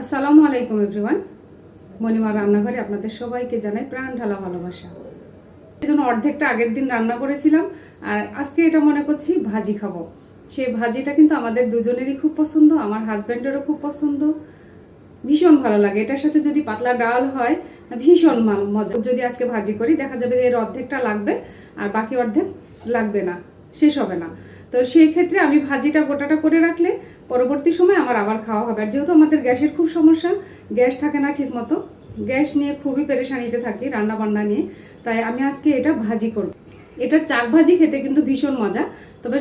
আসসালামু আলাইকুম এভরিওয়ান। মণিমা রান্নাঘরে আপনাদের সবাইকে জানাই প্রাণ ঢালা ভালোবাসা। এই জন্য অর্ধেকটা আগের দিন রান্না করেছিলাম, আর আজকে এটা মনে করছি ভাজি খাব। সেই ভাজিটা কিন্তু আমাদের দুজনেরই খুব পছন্দ, আমার হাজব্যান্ডেরও খুব পছন্দ। ভীষণ ভালো লাগে। এটার সাথে যদি পাতলা ডাল হয়, ভীষণ মজা। যদি আজকে ভাজি করি, দেখা যাবে যে এর অর্ধেকটা লাগবে, আর বাকি অর্ধেক লাগবে না, শেষ হবে না। তো সেই ক্ষেত্রে আমি ভাজিটা গোটাটা করে রাখলে পরবর্তী সময় আমার আবার খাওয়া হবে। আর যেহেতু আমাদের গ্যাসের খুব সমস্যা, গ্যাস থাকে না ঠিক মতো গ্যাস নিয়ে খুবই পেরেশানিতে থাকি রান্না বান্না নিয়ে। তাই আমি আজকে এটা ভাজি করব। এটার চাক ভাজি খেতে কিন্তু ভীষণ মজা। তবে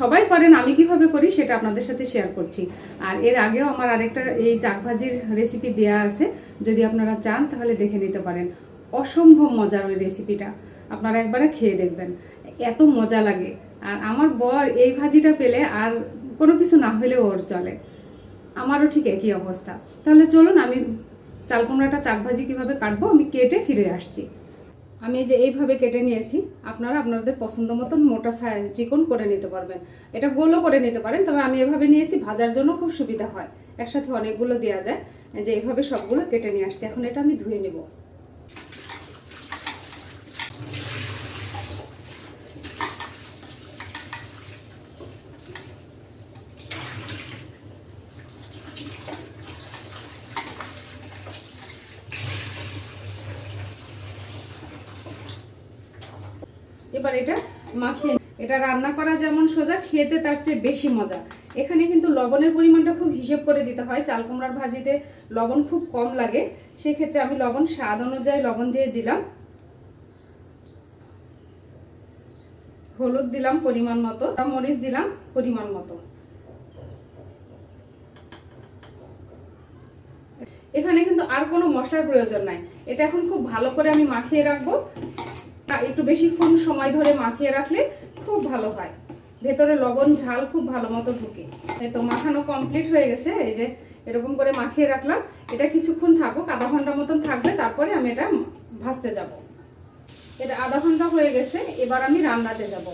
সবাই করেন, আমি কীভাবে করি সেটা আপনাদের সাথে শেয়ার করছি। আর এর আগেও আমার আরেকটা এই চাক ভাজির রেসিপি দেয়া আছে। যদি আপনারা চান তাহলে দেখে নিতে পারেন। অসম্ভব মজার ওই রেসিপিটা আপনারা একবারে খেয়ে দেখবেন। এত মজা লাগে। আর আমার বর এই ভাজিটা পেলে আর কোনো কিছু না হলেও ওর চলে। আমারও ঠিক একই অবস্থা। তাহলে চলুন, আমি চাল কুমড়াটা, চাক ভাজি কীভাবে কাটবো আমি কেটে ফিরে আসছি। আমি যে এইভাবে কেটে নিয়েছি, আপনারা আপনাদের পছন্দ মতন মোটা চিকন করে নিতে পারবেন। এটা গোলও করে নিতে পারেন, তবে আমি এভাবে নিয়েছি, ভাজার জন্য খুব সুবিধা হয়। একসাথে অনেকগুলো দেওয়া যায় যে এইভাবে সবগুলো কেটে নিয়ে আসছি। এখন এটা আমি ধুয়ে নেব। এবার এটা মাখিয়ে এটা রান্না করা যেমন সোজা, খেতে তার চেয়ে বেশি মজা। এখানে কিন্তু লবণের পরিমাণটা খুব হিসেব করে দিতে হয়। চাল কুমড়ার ভাজিতে লবণ খুব কম লাগে। সেক্ষেত্রে আমি লবণ স্বাদ অনুযায়ী লবণ দিয়ে দিলাম। হলুদ দিলাম পরিমাণ মতো। মরিচ দিলাম পরিমাণ মতো। এখানে কিন্তু আর কোনো মশলার প্রয়োজন নাই। এটা এখন খুব ভালো করে আমি মাখিয়ে রাখব। একটু বেশিক্ষণ সময় ধরে মাখিয়ে রাখলে খুব ভালো হয়। ভেতরে লবণ, ঝাল খুব ভালো মতো ঢুকে। এই তো মাখানো কমপ্লিট হয়ে গেছে, এই যে এরকম করে মাখিয়ে রাখলাম। এটা কিছুক্ষণ থাকুক, আধা ঘণ্টা মতন থাকবে তারপরে আমি এটা ভাজতে যাব। এটা আধা ঘণ্টা হয়ে গেছে, এবার আমি রান্নাতে যাব।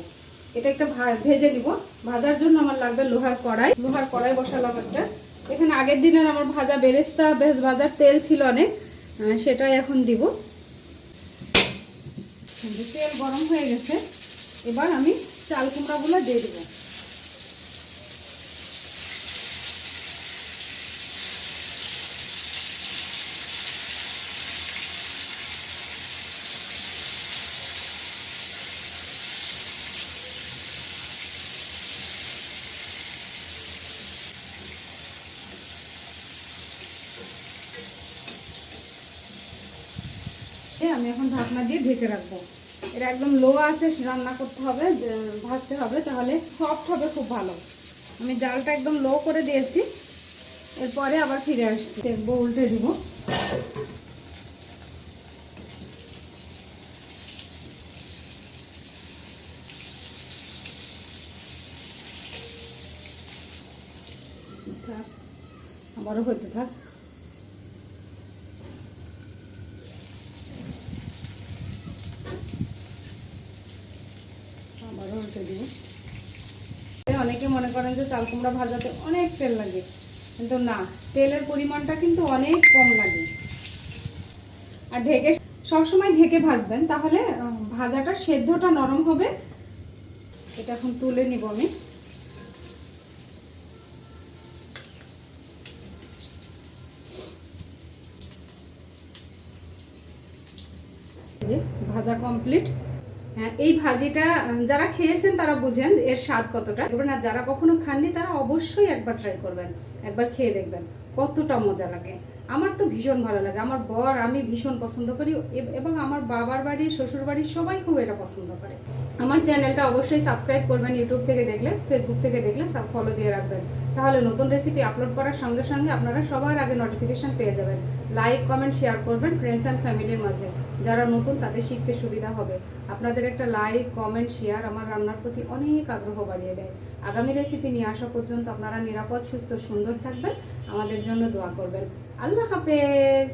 এটা একটা ভেজে নিব। ভাজার জন্য আমার লাগবে লোহার কড়াই। লোহার কড়াই বসালাম একটা। এখানে আগের দিনের আমার ভাজা বেরেস্তা, বেশ ভাজার তেল ছিল অনেক। সেটাই এখন দিব। তেল গরম হয়ে গেছে। এবার আমি চাল কুমড়াগুলো দিয়ে দেবো। আমি এখন ঢাকনা দিয়ে ঢেকে রাখব। এটা একদম লো আছে, রান্না করতে হবে ভাজতে হবে, তাহলে সফট হবে খুব ভালো। আমি জালটা একদম লো করে দিয়েছি, এরপরে আবার ফিরে আসছি। দেখব, উল্টে দিব। আবারও হইতে থাক। উল্টে দিব অনেকে মনে করেন যে চাল কুমড়া ভাজাতে অনেক তেল লাগে। কিন্তু না, তেলের পরিমাণটা কিন্তু অনেক কম লাগে। আর ঢেকে সবসময় ঢেকে ভাজবেন, তাহলে ভাজাটা সেদ্ধটা নরম হবে। এটা এখন তুলে নিব আমি। ভাজা কমপ্লিট এই ভাজিটা যারা খেয়েছেন তারা বুঝেন এর স্বাদ কতটা। এবার না, যারা কখনো খাননি তারা অবশ্যই একবার ট্রাই করবেন, একবার খেয়ে দেখবেন, কতটা মজা লাগে। আমার তো ভীষণ ভালো লাগে। আমার বর আমি ভীষণ পছন্দ করি। এবং আমার বাবার বাড়ি, শ্বশুর বাড়ির সবাই খুব এটা পছন্দ করে। আমার চ্যানেলটা অবশ্যই সাবস্ক্রাইব করবেন, ইউটিউব থেকে দেখলে ফেসবুক থেকে দেখলে সব ফলো দিয়ে রাখবেন। তাহলে নতুন রেসিপি আপলোড করার সঙ্গে সঙ্গে আপনারা সবার আগে নোটিফিকেশন পেয়ে যাবেন। লাইক কমেন্ট শেয়ার করবেন ফ্রেন্ডস অ্যান্ড ফ্যামিলির মাঝে। যারা নতুন তাদের শিখতে সুবিধা হবে। আপনাদের একটা লাইক কমেন্ট শেয়ার আমার রান্নার প্রতি অনেক আগ্রহ বাড়িয়ে দেয়। আগামী রেসিপি নিয়ে আসা পর্যন্ত আপনারা নিরাপদ, সুস্থ, সুন্দর থাকবেন। আমাদের জন্য দোয়া করবেন। আল্লাহ হাফেজ।